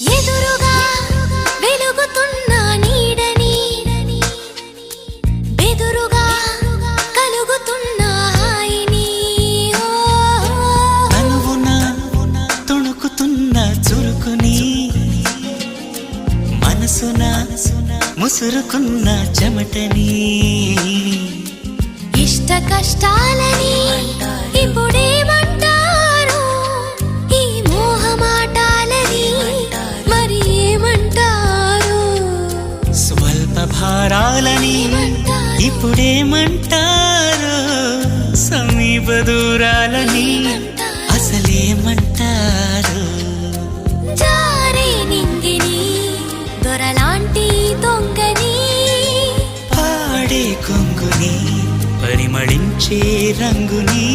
ఎదురుగా వెలుగుతున్న నీడని బెదురుగా కలుగుతున్న హాయిని. ఓ, తనువున తొణుకుతున్న చురుకుని మనసున ముసురుకున్న చెమటని. ఇష్ట కష్టాలని భారాలని ఇప్పుడేమంటారు సమీప దూరాలని అసలేమంటారు దొరలాంటి దొంగని. పాడే కొంగుని పరిమళించే రంగుని.